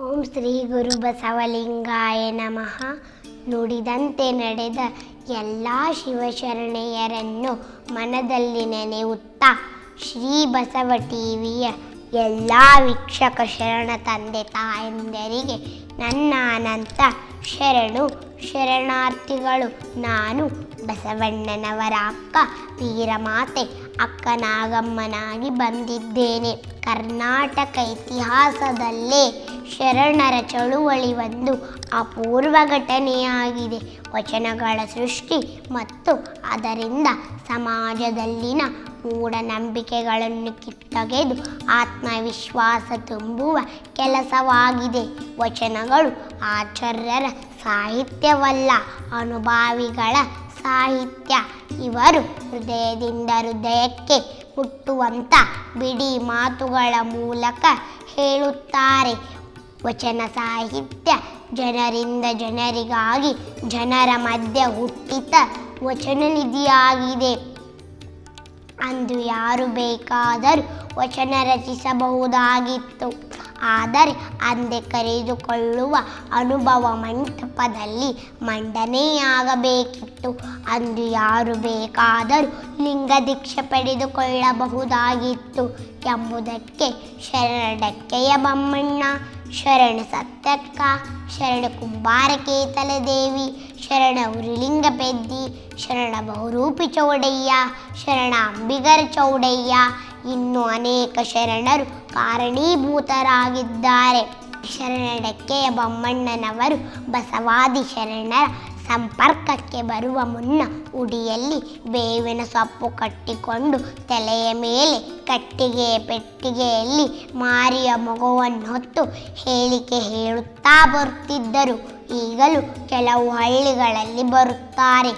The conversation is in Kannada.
ಓಂ ಶ್ರೀ ಗುರು ಬಸವಲಿಂಗಾಯ ನಮಃ. ನುಡಿದಂತೆ ನಡೆದ ಎಲ್ಲ ಶಿವಶರಣೆಯರನ್ನು ಮನದಲ್ಲಿ ನೆನೆಯುತ್ತಾ ಶ್ರೀ ಬಸವ ಟಿವಿಯ ಎಲ್ಲ ವೀಕ್ಷಕ ಶರಣ ತಂದೆ ತಾಯಂದರಿಗೆ ನನ್ನ ಅನಂತ ಶರಣು ಶರಣಾರ್ಥಿಗಳು ನಾನು ಬಸವಣ್ಣನವರ ಅಕ್ಕ ವೀರಮಾತೆ ಅಕ್ಕನಾಗಮ್ಮನಾಗಿ ಬಂದಿದ್ದೇನೆ. ಕರ್ನಾಟಕ ಇತಿಹಾಸದಲ್ಲೇ ಶರಣರ ಚಳುವಳಿ ಒಂದು ಅಪೂರ್ವ ಘಟನೆಯಾಗಿದೆ. ವಚನಗಳ ಸೃಷ್ಟಿ ಮತ್ತು ಅದರಿಂದ ಸಮಾಜದಲ್ಲಿನ ಮೂಢನಂಬಿಕೆಗಳನ್ನು ಕಿತ್ತೊಗೆದು ಆತ್ಮವಿಶ್ವಾಸ ತುಂಬುವ ಕೆಲಸವಾಗಿದೆ. ವಚನಗಳು ಆಚಾರ್ಯರ ಸಾಹಿತ್ಯವಲ್ಲ, ಅನುಭಾವಿಗಳ ಸಾಹಿತ್ಯ. ಇವರು ಹೃದಯದಿಂದ ಹೃದಯಕ್ಕೆ ಹುಟ್ಟುವಂಥ ಬಿಡಿ ಮಾತುಗಳ ಮೂಲಕ ಹೇಳುತ್ತಾರೆ. ವಚನ ಸಾಹಿತ್ಯ ಜನರಿಂದ ಜನರಿಗಾಗಿ ಜನರ ಮಧ್ಯೆ ಹುಟ್ಟಿತ ವಚನ ನಿಧಿಯಾಗಿದೆ. ಅಂದು ಯಾರು ಬೇಕಾದರೂ ವಚನ ರಚಿಸಬಹುದಾಗಿತ್ತು. ಆದರೆ ಅಂದೆ ಕರೆದುಕೊಳ್ಳುವ ಅನುಭವ ಮಂಟಪದಲ್ಲಿ ಮಂಡನೆಯಾಗಬೇಕಿತ್ತು. ಅಂದು ಯಾರು ಬೇಕಾದರೂ ಲಿಂಗ ದೀಕ್ಷೆ ಪಡೆದುಕೊಳ್ಳಬಹುದಾಗಿತ್ತು ಎಂಬುದಕ್ಕೆ ಶರಣಕ್ಕೆಯ ಬಮ್ಮಣ್ಣ ಶರಣ ಸತ್ಯಕ್ಕ ಶರಣ ಕುಂಬಾರಕೇತಲ ದೇವಿ, ಶರಣ ಉರಿಲಿಂಗ ಪೆದ್ದಿ, ಶರಣ ಬಹುರೂಪಿ ಚೌಡಯ್ಯ, ಶರಣ ಅಂಬಿಗರ ಚೌಡಯ್ಯ. ಇನ್ನು ಅನೇಕ ಶರಣರು ಕಾರಣೀಭೂತರಾಗಿದ್ದಾರೆ. ಶರಣಡಕ್ಕೆಯ ಬೊಮ್ಮಣ್ಣನವರು ಬಸವಾದಿ ಶರಣರ ಸಂಪರ್ಕಕ್ಕೆ ಬರುವ ಮುನ್ನ ಉಡಿಯಲ್ಲಿ ಬೇವಿನ ಸೊಪ್ಪು ಕಟ್ಟಿಕೊಂಡು ತಲೆಯ ಮೇಲೆ ಕಟ್ಟಿಗೆ ಪೆಟ್ಟಿಗೆಯಲ್ಲಿ ಮಾರಿಯ ಮಗುವನ್ನು ಹೊತ್ತು ಹೇಳಿಕೆ ಹೇಳುತ್ತಾ ಬರುತ್ತಿದ್ದರು. ಈಗಲೂ ಕೆಲವು ಹಳ್ಳಿಗಳಲ್ಲಿ ಬರುತ್ತಾರೆ.